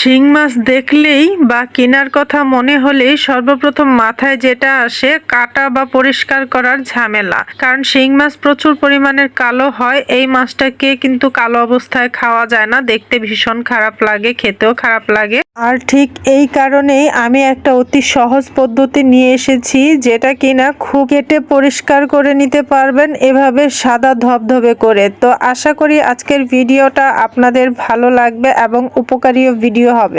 শিং মাছ দেখলেই বা কেনার কথা মনে হলেই সর্বপ্রথম মাথায় যেটা আসে কাটা বা পরিষ্কার করার ঝামেলা। কারণ শিং মাছ প্রচুর পরিমাণের কালো হয়, এই মাছটাকে কিন্তু কালো অবস্থায় খাওয়া যায় না। দেখতে ভীষণ খারাপ লাগে, খেতেও খারাপ লাগে। আর ঠিক এই কারণেই আমি একটা অতি সহজ পদ্ধতি নিয়ে এসেছি, যেটা কিনা খুব কেটে পরিষ্কার করে নিতে পারবেন, এভাবে সাদা ধবধবে করে। তো আশা করি আজকের ভিডিওটা আপনাদের ভালো লাগবে এবং উপকারীয় ভিডিও হবে।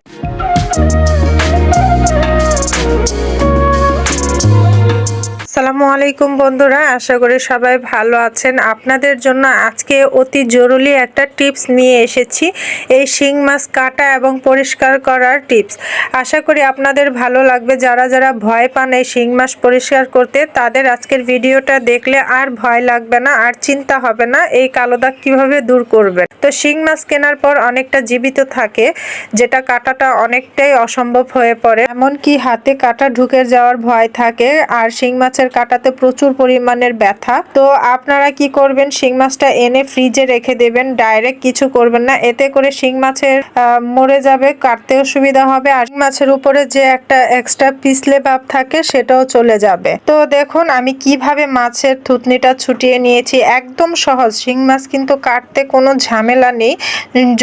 আলাইকুম বন্ধুরা, আশা করি সবাই ভালো আছেন। আপনাদের জন্য আজকে অতি জরুরি একটা টিপস নিয়ে এসেছি, এই শিং মাছ কাটা এবং পরিষ্কার করার টিপস। আশা করি আপনাদের ভালো লাগবে। যারা যারা ভয় পান এই শিং মাছ পরিষ্কার করতে, তাদের আজকের ভিডিওটা দেখলে আর ভয় লাগবে না, আর চিন্তা হবে না এই কালো দাগ কীভাবে দূর করবেন। তো শিং মাছ কেনার পর অনেকটা জীবিত থাকে, যেটা কাটাটা অনেকটাই অসম্ভব হয়ে পড়ে। এমনকি হাতে কাটা ঢুকে যাওয়ার ভয় থাকে, আর শিং মাছের কাটাতে প্রচুর পরিমাণের ব্যথা। তো আপনারা কি করবেন? শিং মাছটা এনে ফ্রিজে রেখে দেবেন। ডাইরেক্ট কিছু করবেন না। এতে করে শিং মাছের মরে যাবে কাটতেও সুবিধা হবে। আর মাছের উপরে যে একটা এক্সট্রা পিছলে ভাব থাকে, সেটাও চলে যাবে। তো দেখুন, আমি কীভাবে মাছের থুতনিটা ছুটিয়ে নিয়েছি। একদম সহজ। শিং মাছ কিন্তু কাটতে কোনো ঝামেলা নেই।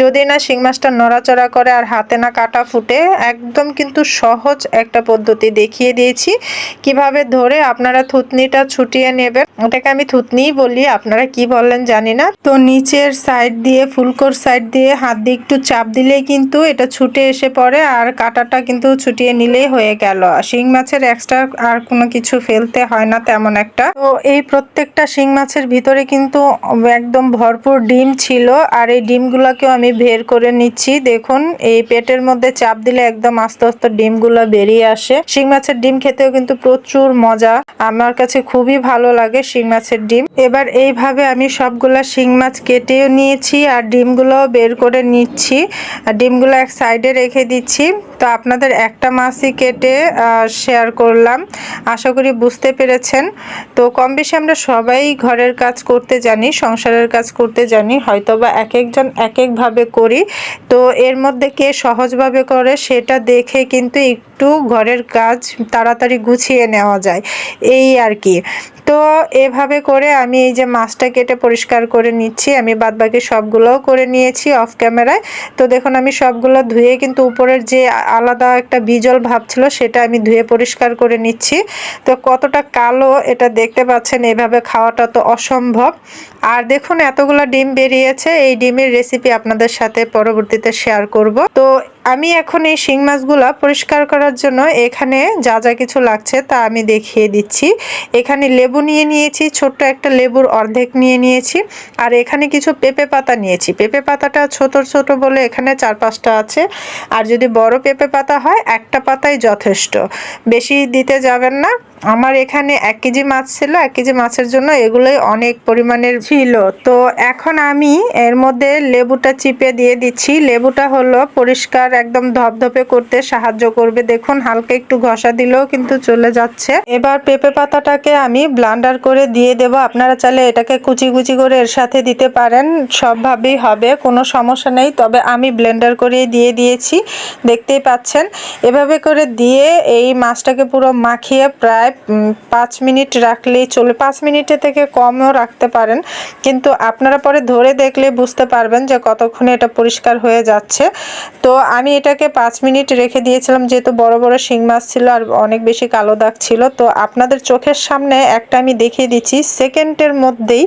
যদি না শিং মাছটা নড়াচড়া করে আর হাতে না কাটা ফুটে, একদম কিন্তু সহজ একটা পদ্ধতি দেখিয়ে দিয়েছি। কীভাবে ধরে আপনারা থুতনিটা ছুটিয়ে নেবেন। ওটাকে আমি থুতনিই বলি, আপনারা কি বললেন জানি না। তো নিচের সাইড দিয়ে, ফুলকোর সাইড দিয়ে হাত দিয়ে একটু চাপ দিলেই কিন্তু এটা ছুটে এসে পড়ে আর কাটাটা কিন্তু ছুটিয়ে নিলেই হয়ে গেল। শিং মাছের এক্সট্রা আর কোনো কিছু ফেলতে হয় না তেমন একটা। তো এই প্রত্যেকটা শিং মাছের ভিতরে কিন্তু একদম ভরপুর ডিম ছিল আর এই ডিমগুলোকেও আমি বের করে নিচ্ছি। দেখুন, এই পেটের মধ্যে চাপ দিলে একদম আস্তে আস্তে ডিমগুলো বেরিয়ে আসে। শিং মাছের ডিম খেতেও কিন্তু প্রচুর মজা। আমার কাছে খুবই ভালো লাগে শিং মাছের ডিম। এবার এইভাবে আমি সবগুলা শিং মাছ কেটেও নিয়েছি আর ডিমগুলোও বের করে নিচ্ছি। আর ডিমগুলো এক সাইডে রেখে দিচ্ছি। তো আপনাদের একটা মাছই কেটে শেয়ার করলাম। আশা করি বুঝতে পেরেছেন। তো কম বেশি আমরা সবাই ঘরের কাজ করতে জানি, সংসারের কাজ করতে জানি হয়তো বা এক একজন এক একভাবে করি। তো এর মধ্যে কে সহজভাবে করে সেটা দেখে কিন্তু একটু ঘরের কাজ তাড়াতাড়ি গুছিয়ে নেওয়া যায়। এই আর কি। তো এভাবে করে আমি এই যে মাছটা কেটে পরিষ্কার করে নিচ্ছি, আমি বাদবাকি সবগুলোও করে নিয়েছি অফ ক্যামেরায় তো দেখুন, আমি সবগুলো ধুয়ে কিন্তু উপরের যে আলাদা একটা বিজল ভাব ছিল, সেটা আমি ধুয়ে পরিষ্কার করে নিচ্ছি। তো কতটা কালো এটা দেখতে পাচ্ছেন, এভাবে খাওয়াটা তো অসম্ভব। আর দেখুন, এতগুলো ডিম বেরিয়েছে, এই ডিমের রেসিপি আপনাদের সাথে পরবর্তীতে শেয়ার করব। তো আমি এখন এই শিং মাছগুলা পরিষ্কার করার জন্য এখানে যা যা কিছু লাগছে তা আমি দেখিয়ে দিচ্ছি। এখানে লেবু নিয়ে নিয়েছি, ছোট্ট একটা লেবুর অর্ধেক নিয়ে নিয়েছি, আর এখানে কিছু পেঁপে পাতা নিয়েছি। পেঁপে পাতাটা ছোট ছোট বলে এখানে চার পাঁচটা আছে, আর যদি বড় পেঁপে পাতা হয় একটা পাতাই যথেষ্ট। বেশি দিতে যাবেন না। আমার এখানে এক কেজি মাছ ছিল এক কেজি মাছের জন্য এগুলোই অনেক পরিমাণের ছিল। তো এখন আমি এর মধ্যে লেবুটা চিপে দিয়ে দিচ্ছি। লেবুটা হলো পরিষ্কার একদম ধপধপে করতে সাহায্য করবে। দেখুন হালকা একটু ঘষা দিলেও কিন্তু চলে যাচ্ছে। এবার পেঁপে পাতাটাকে আমি ব্লান্ডার করে দিয়ে দেব। আপনারা চাইলে এটাকে কুচি কুচি করে এর সাথে দিতে পারেন। সবভাবেই হবে কোনো সমস্যা নেই। তবে আমি ব্লেন্ডার করে দিয়ে দিয়েছি। দেখতেই পাচ্ছেন। এভাবে করে দিয়ে এই মাছটাকে পুরো মাখিয়ে প্রায় উম, পাঁচ মিনিট রাখলেই চলে পাঁচ মিনিটের থেকে কমও রাখতে পারেন। কিন্তু আপনারা পরে ধরে দেখলে বুঝতে পারবেন যে কতক্ষণে এটা পরিষ্কার হয়ে যাচ্ছে। তো আমি এটাকে পাঁচ মিনিট রেখে দিয়েছিলাম যেহেতু বড় বড় শিং মাছ ছিল আর অনেক বেশি কালো দাগ ছিল। তো আপনাদের চোখের সামনে একটা আমি দেখিয়ে দিচ্ছি সেকেন্ডের মধ্যেই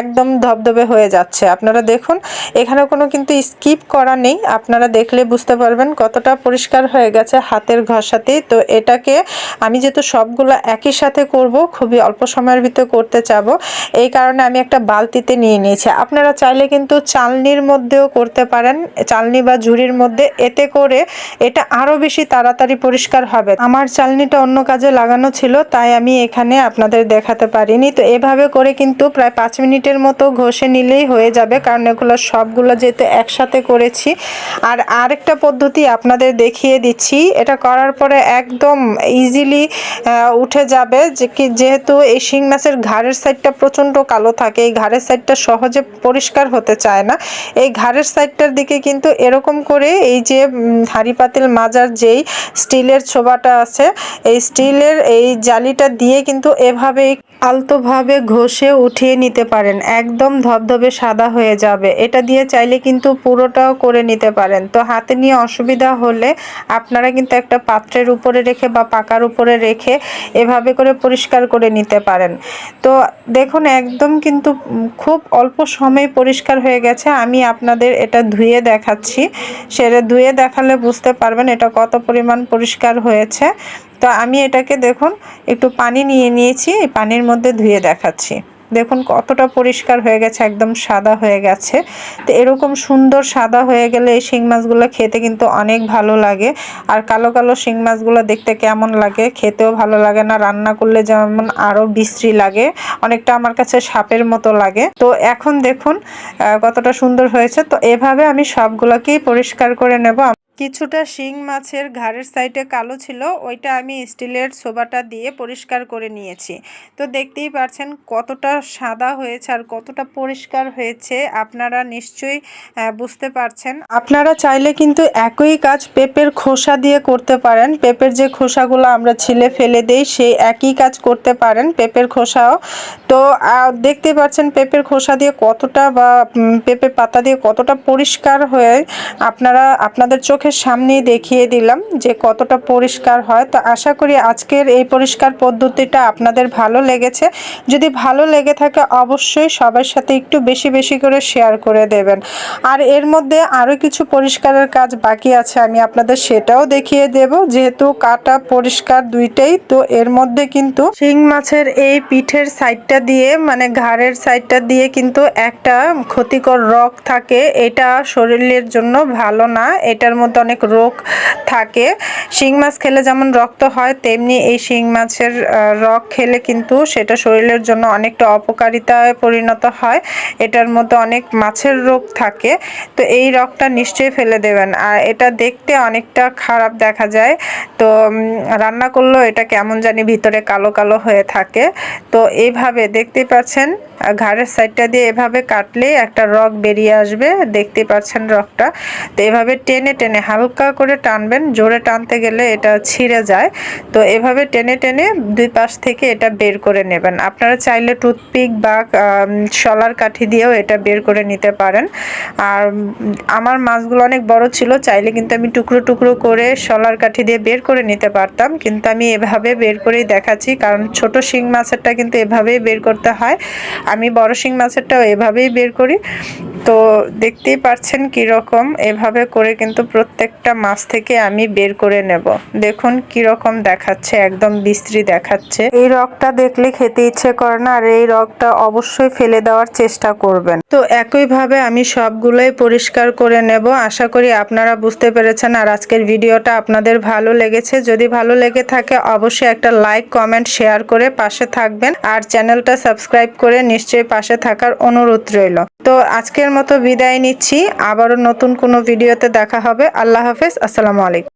একদম ধবধবে হয়ে যাচ্ছে। আপনারা দেখুন এখানে কোনো কিন্তু স্কিপ করা নেই। আপনারা দেখলে বুঝতে পারবেন কতটা পরিষ্কার হয়ে গেছে হাতের ঘষাতেই তো এটাকে আমি যেহেতু সবগুলো একই সাথে করব, খুবই অল্প সময়ের ভিতরে করতে চাবো। এই কারণে আমি একটা বালতিতে নিয়ে নিয়েছি। আপনারা চাইলে কিন্তু চালনির মধ্যেও করতে পারেন, চালনি বা ঝুড়ির মধ্যে। এতে করে এটা আরও বেশি তাড়াতাড়ি পরিষ্কার হবে। আমার চালনিটা অন্য কাজে লাগানো ছিল, তাই আমি এখানে আপনাদের দেখাতে পারিনি। তো এভাবে করে কিন্তু প্রায় পাঁচ মিনিটের মতো ঘষে নিলেই হয়ে যাবে, কারণ এগুলো সবগুলো যেহেতু একসাথে করেছি। আর আরেকটা পদ্ধতি আপনাদের দেখিয়ে দিচ্ছি। এটা করার পরে একদম ইজিলি উঠে উঠে যাবে যে কি যেহেতু এই শিং মাছের ঘাড়ের সাইডটা প্রচণ্ড কালো থাকে, এই ঘাড়ের সাইডটা সহজে পরিষ্কার হতে চায় না। এই ঘাড়ের সাইডটার দিকে কিন্তু এরকম করে এই যে হাঁড়ি পাতিল মাজার যেই স্টিলের ছোবাটা আছে, এই স্টিলের এই জালিটা দিয়ে কিন্তু এভাবে আলতোভাবে ঘষে উঠিয়ে নিতে পারেন। একদম ধবধবে সাদা হয়ে যাবে। এটা দিয়ে চাইলে কিন্তু পুরোটাও করে নিতে পারেন। তো হাতে নিয়ে অসুবিধা হলে আপনারা কিন্তু একটা পাত্রের উপরে রেখে বা পাকার উপরে রেখে এভাবে করে পরিষ্কার করে নিতে পারেন। তো দেখুন, একদম কিন্তু খুব অল্প সময় পরিষ্কার হয়ে গেছে। আমি আপনাদের এটা ধুয়ে দেখাচ্ছি। সেটা ধুয়ে দেখালে বুঝতে পারবেন এটা কত পরিমাণ পরিষ্কার হয়েছে। তো আমি এটাকে দেখুন, একটু পানি নিয়ে নিয়েছি এই পানির মধ্যে ধুয়ে দেখাচ্ছি। দেখুন, কতটা পরিষ্কার হয়ে গেছে, একদম সাদা হয়ে গেছে। তো এরকম সুন্দর সাদা হয়ে গেলে এই শিং মাছগুলো খেতে কিন্তু অনেক ভালো লাগে। আর কালো কালো শিং মাছগুলো দেখতে কেমন লাগে, খেতেও ভালো লাগে না, রান্না করলে যেমন আরও বিশ্রী লাগে, অনেকটা আমার কাছে সাপের মতো লাগে। তো এখন দেখুন কতটা সুন্দর হয়েছে। তো এভাবে আমি সবগুলোকেই পরিষ্কার করে নেব। কিছুটা শিং মাছের ঘাড়ের সাইডে কালো ছিল ওইটা আমি স্টিলের সোবাটা দিয়ে পরিষ্কার করে নিয়েছি। তো দেখতেই পাচ্ছেন কতটা সাদা হয়েছে আর কতটা পরিষ্কার হয়েছে আপনারা নিশ্চয়ই বুঝতে পারছেন। আপনারা চাইলে কিন্তু একই কাজ পেঁপের খোসা দিয়ে করতে পারেন। পেঁপের যে খোসাগুলো আমরা ছিলে ফেলে দেই সেই একই কাজ করতে পারেন পেঁপের খোসাও। তো দেখতে পাচ্ছেন পেঁপের খোসা দিয়ে কতটা বা উম, পেঁপে পাতা দিয়ে কতটা পরিষ্কার হয়ে আপনারা আপনাদের চোখের সামনেই দেখিয়ে দিলাম যে কতটা পরিষ্কার হয়। তো আশা করি আজকের এই পরিষ্কার পদ্ধতিটা আপনাদের ভালো লেগেছে। যদি ভালো লেগে থাকে অবশ্যই সবার সাথে একটু বেশি বেশি করে শেয়ার করে দেবেন। আর এর মধ্যে আরও কিছু পরিষ্কারের কাজ বাকি আছে, আমি আপনাদের সেটাও দেখিয়ে দেব। যেহেতু কাটা পরিষ্কার দুইটাই, তো এর মধ্যে কিন্তু শিং মাছের এই পিঠের সাইডটা দিয়ে মানে ঘাড়ের সাইডটা দিয়ে কিন্তু একটা ক্ষতিকর রগ থাকে। এটা শরীরের জন্য ভালো না, এটার মধ্যে অনেক রোগ থাকে। শিং মাছ খেলে যেমন রক্ত হয়, তেমনি এই শিং মাছের রগ খেলে কিন্তু সেটা শরীরের জন্য অনেকটা অপকারিতায় পরিণত হয়। এটার মধ্যে অনেক মাছের রোগ থাকে। তো এই রগটা নিশ্চয়ই ফেলে দেবেন। আর এটা দেখতে অনেকটা খারাপ দেখা যায়। তো রান্না করলেও এটা কেমন জানি ভিতরে কালো কালো হয়ে থাকে। তো এইভাবে দেখতে পাচ্ছেন। আহ, ঘাড়ের সাইডটা দিয়ে এভাবে কাটলে একটা রক বেরিয়ে আসবে দেখতে পাচ্ছেন রকটা তো এভাবে টেনে টেনে হালকা করে টানবেন জোরে টানতে গেলে এটা ছিঁড়ে যায়। তো এভাবে টেনে টেনে দুই পাশ থেকে এটা বের করে নেবেন। আপনারা চাইলে টুথপিক বা শলার কাঠি দিয়েও এটা বের করে নিতে পারেন। আর আমার মাছগুলো অনেক বড় ছিল চাইলে কিন্তু আমি টুকরো টুকরো করে শলার কাঠি দিয়ে বের করে নিতে পারতাম। কিন্তু আমি এভাবে বের করেই দেখাচ্ছি কারণ ছোট শিং মাছেরটা কিন্তু এভাবেই বের করতে হয়। আমি বড় শিং মাছেরটাও এভাবেই বের করি। তো দেখতেই পাচ্ছেন কীরকম এভাবে করে কিন্তু প্রত্যেকটা মাছ থেকে আমি বের করে নেব। দেখুন কীরকম দেখাচ্ছে, একদম বিশ্রী দেখাচ্ছে। এই রগটা দেখলে খেতে ইচ্ছে করে না, আর এই রগটা অবশ্যই ফেলে দেওয়ার চেষ্টা করবেন। তো একইভাবে আমি সবগুলোই পরিষ্কার করে নেব। আশা করি আপনারা বুঝতে পেরেছেন, আর আজকের ভিডিওটা আপনাদের ভালো লেগেছে। যদি ভালো লেগে থাকে, অবশ্যই একটা লাইক, কমেন্ট, শেয়ার করে পাশে থাকবেন। আর চ্যানেলটা সাবস্ক্রাইব করে নিশ্চয়ই পাশে থাকার অনুরোধ রইল। তো আজকের মতো বিদায় নিচ্ছি। আবারও নতুন কোনো ভিডিওতে দেখা হবে। আল্লাহ হাফেজ। আসসালামু আলাইকুম।